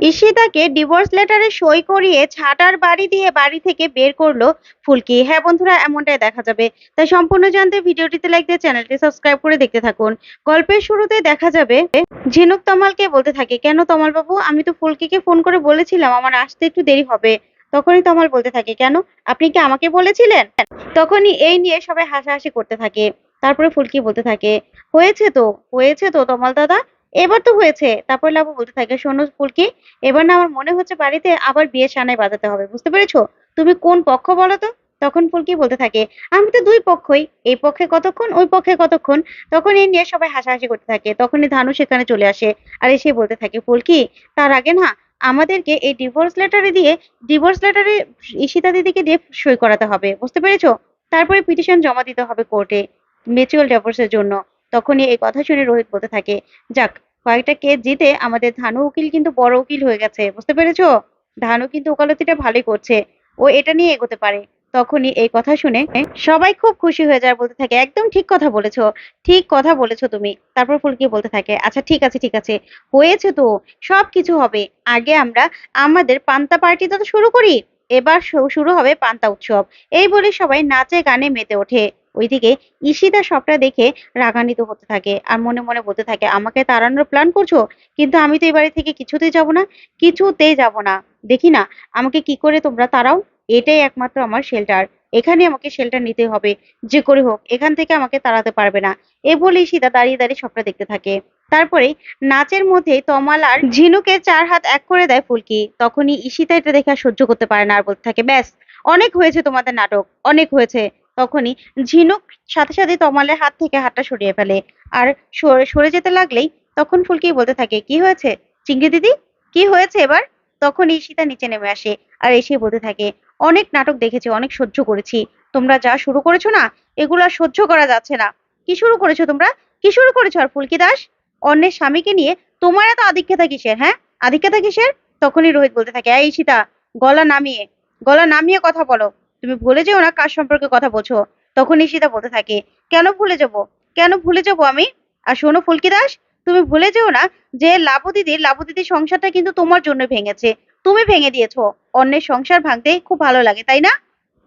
ঈশিতাকে divorce লেটারে সই করিয়ে ছাটার বাড়ি দিয়ে বাড়ি থেকে বের করল ফুলকি। হ্যাঁ বন্ধুরা, এমনটাই দেখা যাবে। তাই সম্পূর্ণ জানতে ভিডিওটিতে লাইক দিয়ে চ্যানেলটি সাবস্ক্রাইব করে দেখতে থাকুন। গল্পের শুরুতে দেখা যাবে, ঝিনুক তমালকে বলতে থাকে, কেন তমাল বাবু আমি তো ফুলকিকে ফোন করে বলেছিলাম, আমার আসতে একটু দেরি হবে। তখনই তমাল বলতে থাকে, কেন? আপনি কি আমাকে বলেছিলেন? তখনই এই নিয়ে সবাই হাসাহাসি করতে থাকে। তারপরে ফুলকি বলতে থাকে, হয়েছে তো হয়েছে তো তমাল দাদা। এবার তো হয়েছে। তারপর লাবু বলতে থাকে, শোনো ফুলকি, এবার না আমার মনে হচ্ছে বাড়িতে আবার বিয়ে সানাই বাজাতে হবে। বুঝতে পেরেছ? তুমি কোন পক্ষ বলো তো? তখন ফুলকি বলতে থাকে, আমি তো দুই পক্ষই। এই পক্ষে কতক্ষণ, ওই পক্ষে কতক্ষণ? তখন এই নিয়ে সবাই হাসাহাসি করতে থাকে। তখনই ধানু সেখানে চলে আসে আর এসে বলতে থাকে, ফুলকি, তার আগে না আমাদেরকে এই ডিভোর্স লেটারে দিয়ে ডিভোর্স লেটারে ঈশিতা দিদিকে দিয়ে সই করাতে হবে। বুঝতে পেরেছ? তারপরে পিটিশন জমা দিতে হবে কোর্টে মিউচুয়াল ডিভোর্সের জন্য। তখনই এই কথা শুনে রোহিত বলতে থাকে, যাক কয়েকটা কেস জিতে আমাদের ধানু উকিল কিন্তু বড় উকিল হয়ে গেছে, বুঝতে পেরেছ? ধানু কিন্তু ওকালতিটা ভালোই করছে, ও এটা নিয়ে এগোতে পারে। তখনই এই কথা শুনে সবাই খুব খুশি হয়ে যায়, বলতে থাকে, একদম ঠিক কথা বলেছ, ঠিক কথা বলেছ তুমি। তারপর ফুলকি বলতে থাকে আচ্ছা ঠিক আছে ঠিক আছে, হয়েছে তো সব কিছু হবে। আগে আমরা, আমাদের পান্তা পার্টিটা তো শুরু করি, এবার শুরু হবে পান্তা উৎসব। এই বলে সবাই নাচে গানে মেতে ওঠে। ওইদিকে ঈশিতা সবটা দেখে রাগান্বিত হতে থাকে আর মনে মনে বলতে থাকে, আমাকে তাড়ানোর প্ল্যান করছ? কিন্তু আমি তো এই বাড়ি থেকে কিছুতেই যাব না, কিছুতেই যাব না। দেখি না, আমাকে কি করে তোমরা তাড়াও? এটাই একমাত্র আমার শেল্টার এখানে আমাকে শেল্টার নিতে হবে, যে করে হোক, এখান থেকে আমাকে তাড়াতে পারবে না। এ বলে ঈশিতা দাঁড়িয়ে দাঁড়িয়ে সবটা দেখতে থাকে। তারপরে নাচের মধ্যে তমাল আর ঝিনুকের চার হাত এক করে দেয় ফুলকি। তখনই ঈশিতা এটা দেখে সহ্য করতে পারে না আর বলতে থাকে, ব্যাস, অনেক হয়েছে তোমাদের নাটক, অনেক হয়েছে। তখনই ঝিনুক সাথে সাথে তমালের হাত থেকে হাতটা সরিয়ে ফেলে। আর সরে যেতে লাগলেই তখন ফুলকি বলতে থাকে, কি হয়েছে? চিংড়ি দিদি, কি হয়েছে এবার? তখন ঈশিতা নিচে নেমে আসে আর এসে বলতে থাকে, অনেক নাটক দেখেছি, অনেক সহ্য করেছি। তোমরা যা শুরু করেছ না, এগুলো সহ্য করা যাচ্ছে না। কি শুরু করেছ তোমরা? কি শুরু করেছ আর ফুলকি দাস? অন্যের স্বামীকে নিয়ে তোমার এত আধিক্যতা কিসের হ্যাঁ? আধিক্যতা কিসের? তখনই রোহিত বলতে থাকে, এই ঈশিতা, গলা নামিয়ে গলা নামিয়ে কথা বলো। তুমি ভুলে যেও না কার সম্পর্কে কথা বলছো। তখন ঈশিতা বলতে থাকে, কেন ভুলে যাব? কেন ভুলে যাব আমি? আর শোনো ফুলকি দাস, তুমি ভুলে যেও না যে লাবু দিদির লাবু দিদির সংসারটা কিন্তু তোমার জন্য ভেঙেছে। তুমি ভেঙে দিয়েছ। অন্যের সংসার ভাঙতে খুব ভালো লাগে, তাই না?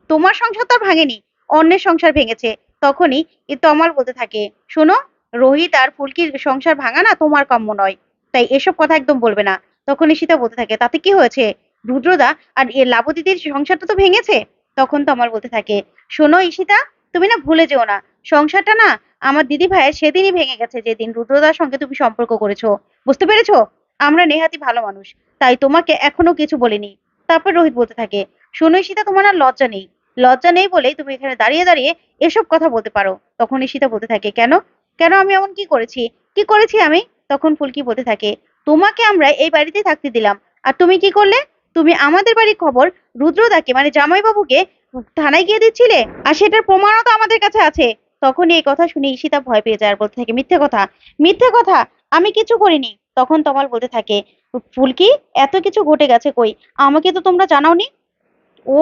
তোমার সংসার তো ভাঙেনি, অন্যের সংসার ভেঙেছে। তখনই এ তমাল বলতে থাকে, শোনো, রোহিত আর ফুলকির সংসার ভাঙা না তোমার কাম্য নয়। তাই এসব কথা একদম বলবে না। তখন ঈশিতা বলতে থাকে, তাতে কি হয়েছে? রুদ্রদা আর লাবু দিদির সংসারটা তো ভেঙেছে? তখন তমাল বলতে থাকে, শোনো ঈশিতা, তুমি না ভুলে যেও না। সংসারটা না আমার দিদি ভাইয়ের সেদিনই ভেঙে গেছে, যেদিন রুদ্রদার সঙ্গে তুমি সম্পর্ক করেছ। বুঝতে পেরেছ? আমরা নেহাতি ভালো মানুষ, তাই তোমাকে এখনও কিছু বলিনি। তারপর রোহিত বলতে থাকে, শোনো ঈশিতা, তোমার আর লজ্জা নেই। লজ্জা নেই বলেই তুমি এখানে দাঁড়িয়ে দাঁড়িয়ে এসব কথা বলতে পারো। তখন ঈশিতা বলতে থাকে, কেন? কেন আমি এমন কি করেছি? কি করেছি আমি? তখন ফুলকি বলতে থাকে, তোমাকে আমরা এই বাড়িতে থাকতে দিলাম। আর তুমি কি করলে? তুমি আমাদের বাড়ির খবর রুদ্রদাকে মানে জামাইবাবুকে, থানায় গিয়ে দিচ্ছিলে? আর সেটার প্রমাণও তো আমাদের কাছে আছে। তখনই এই কথা শুনে ঈশিতা ভয় পেয়ে যায় আর বলতে থাকে, মিথ্যে কথা মিথ্যে কথা, আমি কিছু করিনি। তখন তমাল বলতে থাকে, ফুলকি, এত কিছু ঘটে গেছে কই? আমাকে তো তোমরা জানাওনি? ও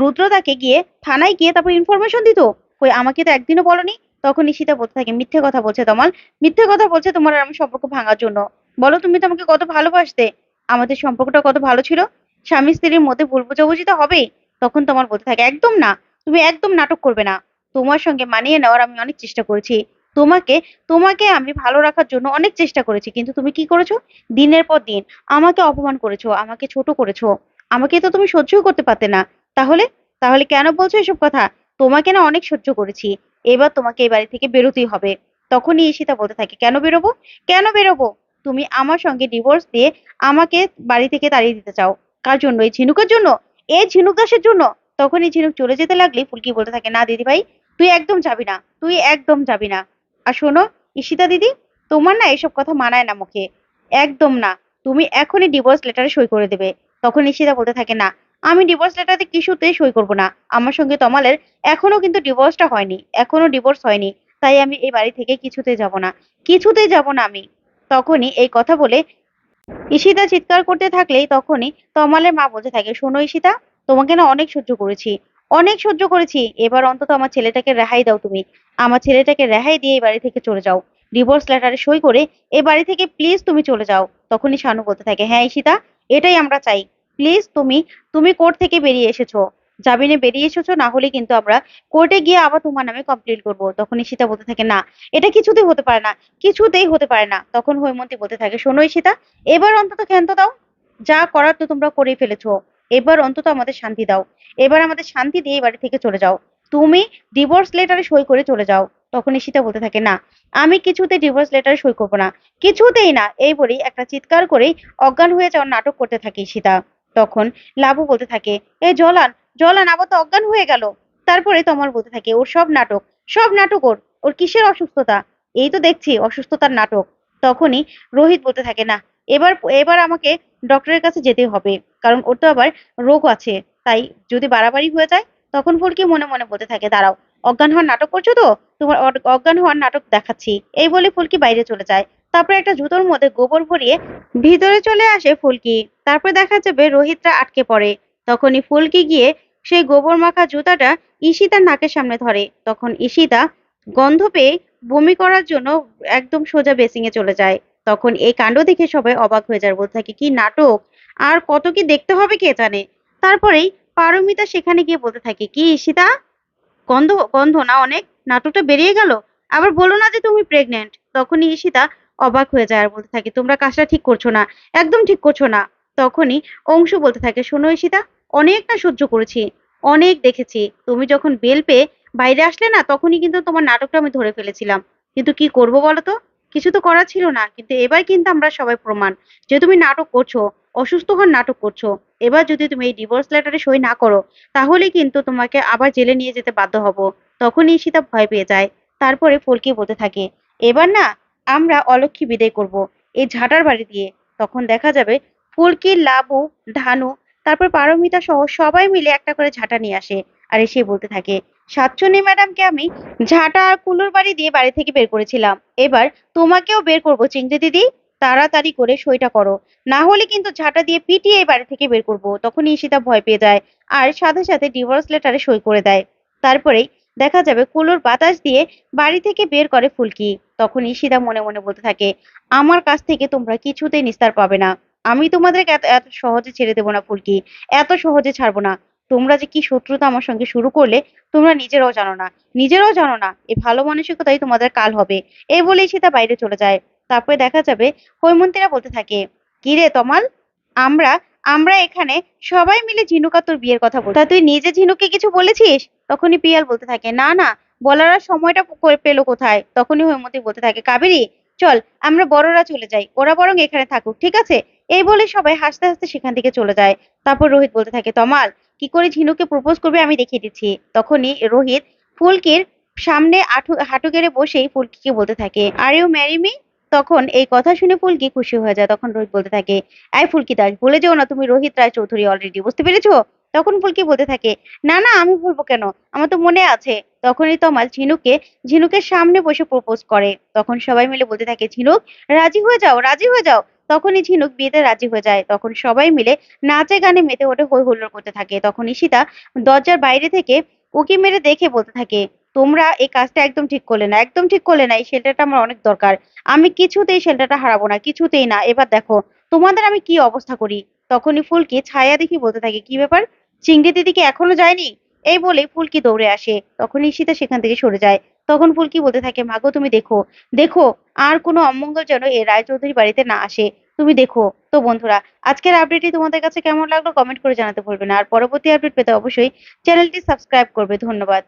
রুদ্রদাকে গিয়ে থানায় গিয়ে তারপর ইনফরমেশন দিত, কই, আমাকে তো একদিনও বলনি? তখন ঈশিতা বলতে থাকে, মিথ্যে কথা বলছে তমাল, মিথ্যে কথা বলছে তোমার আর আমি সম্পর্ক ভাঙার জন্য। বলো তুমি তো আমাকে কত ভালোবাসতে, আমাদের সম্পর্কটা কত ভালো ছিল? স্বামী স্ত্রীর মধ্যে ভুল বোঝাবুঝি তো হবেই, তখন তোমার বলতে থাকে, একদম না, তুমি একদম নাটক করবে না। তোমার সঙ্গে মানিয়ে নেওয়ার আমি অনেক চেষ্টা করেছি। তোমাকে তোমাকে আমি ভালো রাখার জন্য অনেক চেষ্টা করেছি, কিন্তু তুমি কি করেছ? দিনের পর দিন আমাকে অপমান করেছ, আমাকে ছোট করেছ। আমাকে তো তুমি সহ্যও করতে পারতে না। তাহলে তাহলে কেন বলছো এসব কথা? তোমাকে না অনেক সহ্য করেছি। এবার তোমাকে এই বাড়ি থেকে বেরোতেই হবে। তখনই ঈশিতা বলতে থাকে, কেন বেরোবো? কেন বেরোবো? তুমি আমার সঙ্গে ডিভোর্স দিয়ে আমাকে বাড়ি থেকে তাড়িয়ে দিতে চাও। কার জন্য, এই ঝিনুকের জন্য, এই ঝিনুক দাসের জন্য তখনই ঝিনুক চলে যেতে লাগলে ফুলকি বলতে থাকে, না দিদি ভাই, তুই একদম যাবি না, তুই একদম যাবি না। আর শোনো, ঈশিতা দিদি, তোমার না এসব কথা মানায় না মুখে, একদম না। তুমি এখনই ডিভোর্স লেটারে সই করে দেবে। তখন ঈশিতা বলতে থাকে, না, আমি ডিভোর্স লেটারে কিছুতেই সই করব না। আমার সঙ্গে তমালের এখনও কিন্তু ডিভোর্সটা হয়নি, এখনও ডিভোর্স হয়নি, তাই আমি এই বাড়ি থেকে কিছুতে যাব না, কিছুতেই যাব না আমি। তখনই এই কথা বলে ঈশিতা চিৎকার করতে থাকলেই তখনই তমালের মা বলতে থাকে, শোনো ঈশিতা, তোমাকে না অনেক সহ্য করেছি, অনেক সহ্য করেছি। এবার অন্তত আমার ছেলেটাকে রেহাই দাও তুমি। আমার ছেলেটাকে রেহাই দিয়ে এই বাড়ি থেকে চলে যাও। ডিভোর্স লেটারে সই করে এ বাড়ি থেকে প্লিজ তুমি চলে যাও। তখনই শানু বলতে থাকে হ্যাঁ ঈশিতা, এটাই আমরা চাই। প্লিজ তুমি তুমি কোর্ট থেকে বেরিয়ে এসেছ। জামিনে বেরিয়ে এসেছ না হলে কিন্তু আমরা কোর্টে গিয়ে আবার তোমার নামে কমপ্লেন করব। তখন ঈশিতা বলতে থাকে, না, এটা কিছুতেই হতে পারে না, কিছুতেই হতে পারে না। তখন হৈমন্তী বলতে থাকে, শোনো ঈশিতা, এবার অন্তত ক্ষান্ত দাও, যা করার তো তোমরা করেই ফেলেছো। এবার অন্তত আমাদের শান্তি দাও। এবার আমাদের শান্তি দিয়ে বাড়ি থেকে চলে যাও। তুমি ডিভোর্স লেটারে সই করে চলে যাও। তখন ঈশিতা বলতে থাকে, না, আমি কিছুতে ডিভোর্স লেটারে সই করব না, কিছুতেই না। এই বলেই একটা চিৎকার করেই অজ্ঞান হয়ে যাওয়ার নাটক করতে থাকে ঈশিতা। তখন লাভু বলতে থাকে, এই জলান জলান আবার তো অজ্ঞান হয়ে গেল। তারপরে তমাল বলতে থাকে ওর সব নাটক। সব নাটক ওর। ওর কিসের অসুস্থতা? এই তো দেখছি, অসুস্থতার নাটক। তখনই রোহিত বলতে থাকে, না, এবার এবার আমাকে ডক্টরের কাছে যেতে হবে। কারণ ওর তো আবার রোগ আছে। তাই যদি বাড়াবাড়ি হয়ে যায়, তখন ফুলকি মনে মনে বলতে থাকে, দাঁড়াও, অজ্ঞান হওয়ার নাটক করছ তো? তোমার অজ্ঞান হওয়ার নাটক দেখাচ্ছি। এই বলে ফুলকি বাইরে চলে যায়। তারপরে একটা জুতোর মধ্যে গোবর ভরিয়ে ভিতরে চলে আসে ফুলকি। তারপরে দেখা যাবে রোহিতরা আটকে পড়ে। তখনই ফুলকি গিয়ে সেই গোবর মাখা জুতাটা ঈশিতার নাকের সামনে ধরে। তখন ঈশিতা গন্ধ পেয়ে বমি করার জন্য একদম সোজা বেসিং এ চলে যায়। তখন এই কাণ্ড দেখে সবাই অবাক হয়ে যায়, বলতে থাকে, কি নাটক? আর কত কি দেখতে হবে কে জানে? তারপরেই পারমিতা সেখানে গিয়ে বলতে থাকে, কি ঈশিতা? গন্ধ গন্ধ না অনেক? নাটকটা বেরিয়ে গেল? আবার বলো না যে তুমি প্রেগনেন্ট তখনই ঈশিতা অবাক হয়ে যায় আর বলতে থাকে, তোমরা কাজটা ঠিক করছ না, একদম ঠিক করছ না। তখনই অংশু বলতে থাকে, শোনো ঈশিতা অনেক না সহ্য করেছি, অনেক দেখেছি। তুমি যখন বেল পেয়ে বাইরে আসলে না, তখনই কিন্তু তোমার নাটকটা আমি ধরে ফেলেছিলাম। কিন্তু কি করব বলো তো কিছু তো করার ছিল না, কিন্তু এবার কিন্তু আমরা সবাই প্রমাণ যে তুমি নাটক করছ, অসুস্থ হওয়ার নাটক করছ। এবার যদি তুমি এই ডিভোর্স লেটারে সই না করো, তাহলে কিন্তু তোমাকে আবার জেলে নিয়ে যেতে বাধ্য হব। তখনই ঈশিতা ভয় পেয়ে যায়। তারপরে ফুলকি বলতে থাকে, এবার না, আমরা অলক্ষী বিদায় করব এই ঝাঁটার বাড়ি দিয়ে। তখন দেখা যাবে ফুলকি লাবু, ধানু তারপর পারমিতা সহ সবাই মিলে একটা করে ঝাঁটা নিয়ে আসে। আর এসে বলতে থাকে সাতচন্নি ম্যাডামকে আমি ঝাঁটা আর কুলোর বাড়ি দিয়ে বাড়ি থেকে বের করেছিলাম। এবার তোমাকেও বের করব চিংড়ি দিদি। তাড়াতাড়ি করে সইটা করো। না হলে কিন্তু ঝাঁটা দিয়ে পিটিয়ে বাড়ি থেকে বের করব। তখন ঈশিতা ভয় পেয়ে যায় আর সাথে সাথে ডিভোর্স লেটারে সই করে দেয়। তারপরেই দেখা যাবে কুলোর বাতাস দিয়ে বাড়ি থেকে বের করে ফুলকি। তখন ঈশিতা মনে মনে বলতে থাকে, আমার কাছ থেকে তোমরা কিছুতেই নিস্তার পাবে না। আমি তোমাদেরকে এত এত সহজে ছেড়ে দেবো না ফুলকি, এত সহজে ছাড়বো না। তোমরা যে কি শত্রুতা আমার সঙ্গে শুরু করলে, তোমরা নিজেরাও জানো না। নিজেরাও জানো না এই ভালো মানসিকতাই তোমাদের কাল হবে। এই বলেই সীতা বাইরে চলে যায়। তারপরে দেখা যাবে, হৈমন্তীরা বলতে থাকে কি রে তমাল, আমরা আমরা এখানে সবাই মিলে ঝিনুকা তোর বিয়ের কথা বলছি তা তুই নিজে ঝিনুককে কিছু বলেছিস? তখনই পিয়াল বলতে থাকে, না না, বলার আর সময়টা পেল কোথায়? তখনই হৈমন্তী বলতে থাকে, কাবেরী, চল, আমরা বড়রা চলে যাই, ওরা বরং এখানে থাকুক, ঠিক আছে? এই বলে সবাই হাসতে হাসতে সেখান থেকে চলে যায়। তারপর রোহিত বলতে থাকে, তমাল, কি করে ঝিনুকে প্রপোজ করবে আমি দেখিয়ে দিচ্ছি। তখনই রোহিত ফুলকির সামনে আঠু, হাঁটু গেড়ে বসেই ফুলকিকে বলতে থাকে আর ইউ ম্যারি মি তখন এই কথা শুনে ফুলকি খুশি হয়ে যায়। তখন রোহিত বলতে থাকে, এই ফুলকি দাস ভুলে যেও না তুমি রোহিত রায় চৌধুরী অলরেডি বুঝতে পেরেছ? তখন ফুলকি বলতে থাকে, না না, আমি ভুলবো কেন? আমার তো মনে আছে। তখনই তমাল ঝিনুকে, ঝিনুকের সামনে বসে প্রপোজ করে। তখন সবাই মিলে বলতে থাকে, ঝিনুক, রাজি হয়ে যাও, রাজি হয়ে যাও। তখনই ঝিনুক বিয়েতে রাজি হয়ে যায়। তখন সবাই মিলে নাচে গানে মেতে ওঠে হই হুল্লোড় করতে থাকে। তখন ঈশিতা দরজার বাইরে থেকে উকি মেরে দেখে বলতে থাকে, তোমরা এই কাজটা একদম ঠিক করলে না, একদম ঠিক করলে না, এই শেল্টারটা আমার অনেক দরকার। আমি কিছুতেই শেল্টারটা হারাবো না, কিছুতেই না। এবার দেখো, তোমাদের আমি কি অবস্থা করি? তখনই ফুলকি ছায়া দেখি বলতে থাকে, কি ব্যাপার? চিংড়ি দিদিকে এখনও যায়নি? এই বলে ফুলকি দৌড়ে আসে। তখন ঈশিতা সেখান থেকে সরে যায়। তখন ফুলকি বলতে থাকে মাগো তুমি দেখো দেখো, আর কোনো অমঙ্গল যেন এই রায়চৌধুরী বাড়িতে না আসে। তুমি দেখো। তো বন্ধুরা, আজকের আপডেটটি তোমাদের কাছে কেমন লাগল কমেন্ট করে জানাতে ভুলবে না। আর পরবর্তী আপডেট পেতে অবশ্যই চ্যানেলটি সাবস্ক্রাইব করবে। ধন্যবাদ।